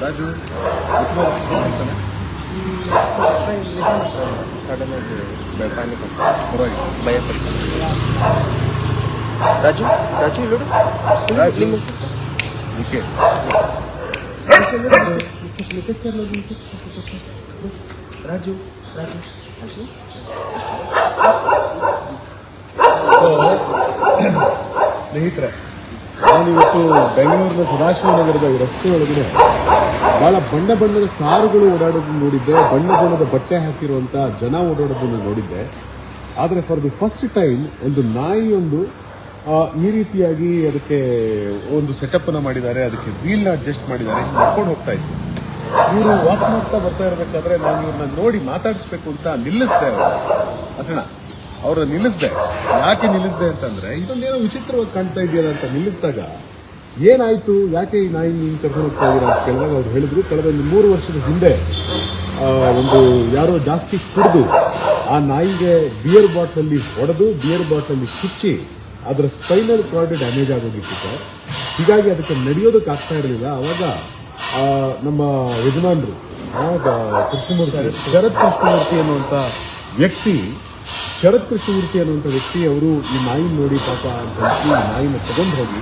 Raju sudden ಆಗಿ panic ಪರವಾಗಿಲ್ಲ ಭಯ ಪಡ್ತಾರೆ ರಾಜು ರಾಜು ಇಲ್ಲೋಡು ರಾಜು. ನಿಮ್ಮ ಹೆಸರು? ಓಕೆ ರಾಜು ರಾಜು ರಾಜು ಸ್ನೇಹಿತರೆ ನಾನಿವತ್ತು ಬೆಂಗಳೂರಿನ ಸದಾಶಿವ ನಗರದ ಈ ರಸ್ತೆ ಒಳಗಡೆ ಬಹಳ ಬಣ್ಣ ಬಣ್ಣದ ಕಾರುಗಳು ಓಡಾಡೋದನ್ನು ನೋಡಿದ್ದೆ. ಬಣ್ಣ ಬಣ್ಣದ ಬಟ್ಟೆ ಹಾಕಿರುವಂತ ಜನ ಓಡಾಡೋದನ್ನು ನೋಡಿದ್ದೆ. ಆದರೆ ಫಾರ್ ದಿ ಫಸ್ಟ್ ಟೈಮ್ ಒಂದು ನಾಯಿಯೊಂದು ಈ ರೀತಿಯಾಗಿ ಅದಕ್ಕೆ ಒಂದು ಸೆಟಪ್ ಅನ್ನ ಮಾಡಿದ್ದಾರೆ. ಅದಕ್ಕೆ ವೀಲ್ ಅಡ್ಜಸ್ಟ್ ಮಾಡಿದ್ದಾರೆ. ನಡ್ಕೊಂಡು ಹೋಗ್ತಾ ಇತ್ತು ಇವರು ವಾಕ್ ಮಾಡ್ತಾ ಬರ್ತಾ ಇರಬೇಕಾದ್ರೆ ನಾನು ಇವ್ರನ್ನ ನೋಡಿ ಮಾತಾಡಿಸ್ಬೇಕು ಅಂತ ನಿಲ್ಲಿಸ್ತಾ ಇರೋದು ಹಸಣ ಅವ್ರನ್ನ ನಿಲ್ಲಿಸ್ದೆ. ಯಾಕೆ ನಿಲ್ಲಿಸ್ದೆ ಅಂತಂದ್ರೆ ಇದೊಂದೇನೋ ವಿಚಿತ್ರವಾಗಿ ಕಾಣ್ತಾ ಇದೆಯಲ್ಲ ಅಂತ ನಿಲ್ಲಿಸಿದಾಗ ಏನಾಯ್ತು? ಯಾಕೆ ಈ ನಾಯಿ ನೀನು ಕರ್ಕೊಂಡು ಹೋಗ್ತಾ ಇದೀರಾ ಅಂತ ಕೇಳಿದಾಗ ಅವ್ರು ಹೇಳಿದ್ರು ಕಳೆದ ಒಂದು ಮೂರು ವರ್ಷದ ಹಿಂದೆ ಒಂದು ಯಾರೋ ಜಾಸ್ತಿ ಕುಡಿದು ಆ ನಾಯಿಗೆ ಬಿಯರ್ ಬಾಟಲ್ಲಿ ಹೊಡೆದು ಬಿಯರ್ ಬಾಟಲ್ಲಿ ಚುಚ್ಚಿ ಅದರ ಸ್ಪೈನಲ್ ಕಾರ್ಡ್ ಡ್ಯಾಮೇಜ್ ಆಗೋಗಿತ್ತು ಸರ್. ಹೀಗಾಗಿ ಅದಕ್ಕೆ ನಡೆಯೋದಕ್ಕೆ ಆಗ್ತಾ ಇರಲಿಲ್ಲ. ಅವಾಗ ಆ, ನಮ್ಮ ಯಜಮಾನ್ರು ಕೃಷ್ಣಮೂರ್ತಿ ಶರತ್ ಕೃಷ್ಣಮೂರ್ತಿ ಅನ್ನುವಂಥ ವ್ಯಕ್ತಿ ಶರತ್ ಕೃಷ್ಣಮೂರ್ತಿ ಅನ್ನುವಂಥ ವ್ಯಕ್ತಿ ಅವರು ಈ ನಾಯಿ ನೋಡಿ ಪಾಪ ಅಂತ ಈ ನಾಯಿನ ತಗೊಂಡು ಹೋಗಿ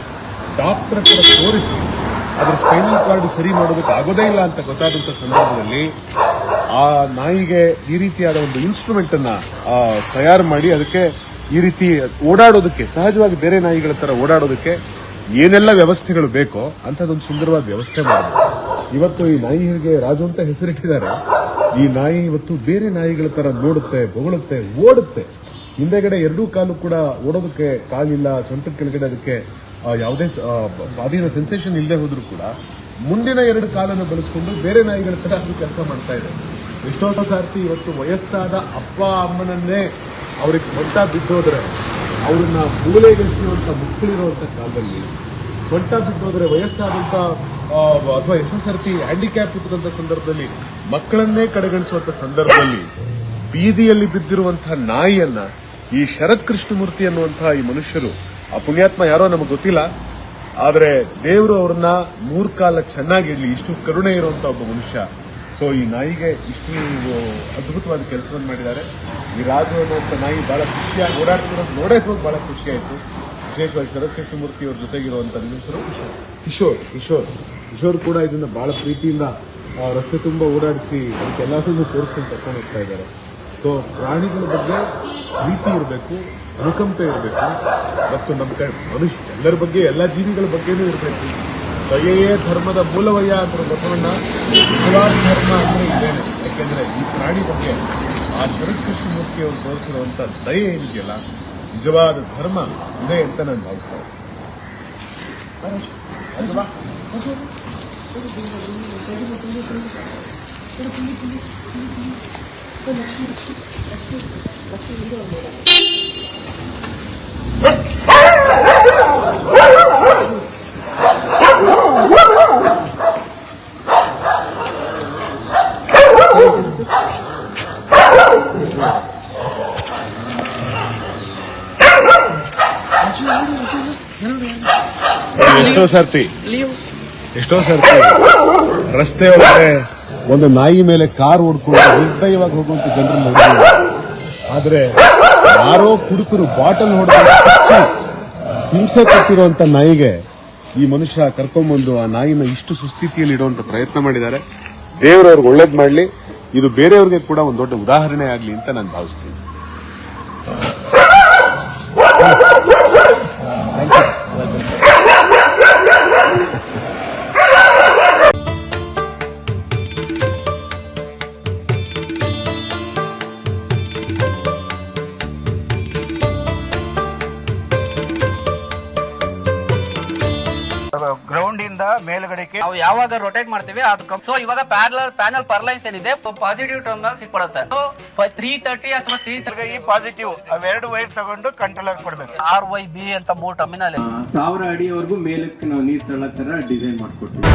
ಡಾಕ್ಟರ್ ಹತ್ರ ತೋರಿಸಿ ಅದರ ಸ್ಪೈನಲ್ ಕಾರ್ಡ್ ಸರಿ ಮಾಡೋದಕ್ಕೆ ಆಗೋದೇ ಇಲ್ಲ ಅಂತ ಗೊತ್ತಾದಂಥ ಸಂದರ್ಭದಲ್ಲಿ ಆ ನಾಯಿಗೆ ಈ ರೀತಿಯಾದ ಒಂದು ಇನ್ಸ್ಟ್ರೂಮೆಂಟ್ ಅನ್ನ ಆ, ತಯಾರು ಮಾಡಿ ಅದಕ್ಕೆ ಈ ರೀತಿ ಓಡಾಡೋದಕ್ಕೆ ಸಹಜವಾಗಿ ಬೇರೆ ನಾಯಿಗಳ ತರ ಓಡಾಡೋದಕ್ಕೆ ಏನೆಲ್ಲ ವ್ಯವಸ್ಥೆಗಳು ಬೇಕೋ ಅಂಥದ್ದೊಂದು ಸುಂದರವಾದ ವ್ಯವಸ್ಥೆ ಮಾಡಿದ್ರು ಇವತ್ತು ಈ ನಾಯಿಗೆ ರಾಜು ಅಂತ ಹೆಸರಿಟ್ಟಿದ್ದಾರೆ. ಈ ನಾಯಿ ಇವತ್ತು ಬೇರೆ ನಾಯಿಗಳ ತರ ನೋಡುತ್ತೆ, ಬೊಗಳುತ್ತೆ, ಓಡುತ್ತೆ. ಹಿಂದೆಗಡೆ ಎರಡೂ ಕಾಲು ಕೂಡ ಓಡೋದಕ್ಕೆ ಕಾಲಿಲ್ಲ, ಸೊಂಟದ ಕೆಳಗಡೆ ಅದಕ್ಕೆ ಯಾವುದೇ ಸ್ವಾಧೀನ ಸೆನ್ಸೇಷನ್ ಇಲ್ಲದೆ ಹೋದ್ರು ಕೂಡ ಮುಂದಿನ ಎರಡು ಕಾಲನ್ನು ಬಳಸ್ಕೊಂಡು ಬೇರೆ ನಾಯಿಗಳ ತರ ಅದು ಕೆಲಸ ಮಾಡ್ತಾ ಇದೆ. ಎಷ್ಟೋ ಸಾರ್ತಿ ಇವತ್ತು ವಯಸ್ಸಾದ ಅಪ್ಪ, ಅಮ್ಮನನ್ನೇ ಅವ್ರಿಗೆ ಸ್ವಂತ ಬಿದ್ದೋದ್ರೆ, ಅವ್ರನ್ನ ಮೂಲೆಗೆಸಿಯುವಂತ ಮಕ್ಕಳಿರುವಂತ ಕಾಲದಲ್ಲಿ ಸೊಂಟ ಬಿದ್ದೋದ್ರೆ ವಯಸ್ಸಾದಂತ ಅಥವಾ ಎಷ್ಟೋ ಸರ್ತಿ ಹ್ಯಾಂಡಿಕ್ಯಾಪ್ ಇದ್ದಂತ ಸಂದರ್ಭದಲ್ಲಿ ಮಕ್ಕಳನ್ನೇ ಕಡೆಗಣಿಸುವಂತ ಸಂದರ್ಭದಲ್ಲಿ ಬೀದಿಯಲ್ಲಿ ಬಿದ್ದಿರುವಂತಹ ನಾಯಿಯನ್ನ, ಈ ಶರತ್ ಕೃಷ್ಣಮೂರ್ತಿ ಅನ್ನುವಂತಹ ಈ ಮನುಷ್ಯರು, ಆ ಪುಣ್ಯಾತ್ಮ ಯಾರೋ ನಮಗೆ ಗೊತ್ತಿಲ್ಲ, ಆದರೆ ದೇವರು ಅವ್ರನ್ನ ಮೂರ್ಕಾಲ ಚೆನ್ನಾಗಿರಲಿ ಇಷ್ಟು ಕರುಣೆ ಇರುವಂತ ಒಬ್ಬ ಮನುಷ್ಯ. ಸೊ ಈ ನಾಯಿಗೆ ಇಷ್ಟು ಅದ್ಭುತವಾದ ಕೆಲಸವನ್ನು ಮಾಡಿದ್ದಾರೆ. ಈ ರಾಜು ಅನ್ನುವಂಥ ನಾಯಿ ಬಹಳ ಖುಷಿಯಾಗಿ ಓಡಾಡ್ತಿರೋದು ನೋಡೇ ಹೋಗಿ ಬಹಳ ಖುಷಿಯಾಯಿತು. ವಿಶೇಷವಾಗಿ ಶರತ್ ಕೃಷ್ಣಮೂರ್ತಿ ಅವ್ರ ಜೊತೆಗಿರುವಂಥ ಹೆಸರು ಕಿಶೋರ್ ಕಿಶೋರ್. ಕಿಶೋರ್ ಕೂಡ ಇದನ್ನ ಬಹಳ ಪ್ರೀತಿಯಿಂದ ರಸ್ತೆ ತುಂಬ ಓಡಾಡಿಸಿ ಅದಕ್ಕೆಲ್ಲದನ್ನು ತೋರಿಸ್ಕೊಂಡು ಕರ್ಕೊಂಡು ಹೋಗ್ತಾ ಇದ್ದಾರೆ. ಸೊ ಪ್ರಾಣಿಗಳ ಬಗ್ಗೆ ಪ್ರೀತಿ ಇರಬೇಕು ಅನುಕಂಪ ಇರಬೇಕು, ಮತ್ತು ನಮ್ಮ ಕಡೆ ಮನುಷ್ಯ, ಎಲ್ಲರ ಬಗ್ಗೆ, ಎಲ್ಲ ಜೀವಿಗಳ ಬಗ್ಗೆನೂ ಇರಬೇಕು. ದಯೆಯೇ ಧರ್ಮದ ಮೂಲವಯ್ಯ ಅಂತ ಬಸವಣ್ಣ, ನಿಜವಾದ ಧರ್ಮ ಅಂದ್ರೆ ಇದ್ದೇನೆ ಯಾಕೆಂದರೆ ಈ ಪ್ರಾಣಿ ಬಗ್ಗೆ ಆ ಶರತ್ಕೃಷ್ಣಮೂರ್ತಿ ಅವರು ತೋರಿಸಿರುವಂತ ದಯೆ ಏನಿದೆಯಲ್ಲ, ನಿಜವಾದ ಧರ್ಮ ಇದೆ ಅಂತ ನಾನು ಭಾವಿಸ್ತೇನೆ ಅಲ್ವಾ? ಎಷ್ಟೋ ಸರ್ತಿ. ಎಷ್ಟೋ ಸರ್ತಿ. ರಸ್ತೆ ಒಳಗೆ ಒಂದು ನಾಯಿ ಮೇಲೆ ಕಾರ್ ಓಡ್ಕೊಂಡು ನಿರ್ದಯವಾಗಿ ಹೋಗುವಂತ ಜನರು ನೋಡಿದ್ದೀವಿ ಆದ್ರೆ ಯಾರೋ ಕುಡುಕರು ಬಾಟಲ್ ಹೊಡೆದು ಹಿಂಸೆ ಕೊಟ್ಟಿರುವಂತ ನಾಯಿಗೆ ಈ ಮನುಷ್ಯ ಕರ್ಕೊಂಡ್ಬಂದು ಆ ನಾಯಿನ ಇಷ್ಟು ಸುಸ್ಥಿತಿಯಲ್ಲಿ ಇಡುವಂತ ಪ್ರಯತ್ನ ಮಾಡಿದ್ದಾರೆ. ದೇವರವ್ರಿಗೆ ಒಳ್ಳೇದ್ ಮಾಡ್ಲಿ. ಇದು ಬೇರೆಯವ್ರಿಗೆ ಕೂಡ ಒಂದು ದೊಡ್ಡ ಉದಾಹರಣೆ ಆಗ್ಲಿ ಅಂತ ನಾನು ಭಾವಿಸ್ತೀನಿ. ಇಂದ ಮೇಲ್ಗಡೆಗೆ ನಾವು ಯಾವಾಗ ರೊಟೇಟ್ ಮಾಡ್ತೀವಿ ಅದು ಸೊ ಇವಾಗ ಪ್ಯಾನಲ್ ಪ್ಯಾನಲ್ ಪರ್ಲೈನ್ಸ್ ಏನಿದೆ ಪಾಸಿಟಿವ್ ಟರ್ಮಿನಲ್ ಸಿಕ್ಬಿಡುತ್ತೆ. ತ್ರೀ ತರ್ಟಿ ಅಥವಾ ತ್ರೀ ಈ ಪಾಸಿಟಿವ್ ಅವೆರಡು ವೈರ್ ತಗೊಂಡು ಕಂಟ್ರೋಲರ್ ಕೊಡ್ಬೇಕು. ಆರ್ ವೈ ಬಿ ಅಂತ ಮೂರು ಟರ್ಮಿನಲ್ ಇದೆ ಸಾವಿರ ಅಡಿಯವರೆಗೂ ಮೇಲಕ್ಕೆ ನಾವು ನೀರ್ ತಳ್ಳೋ ತರ ಡಿಸೈನ್ ಮಾಡ್ಕೊಡ್ತೀವಿ.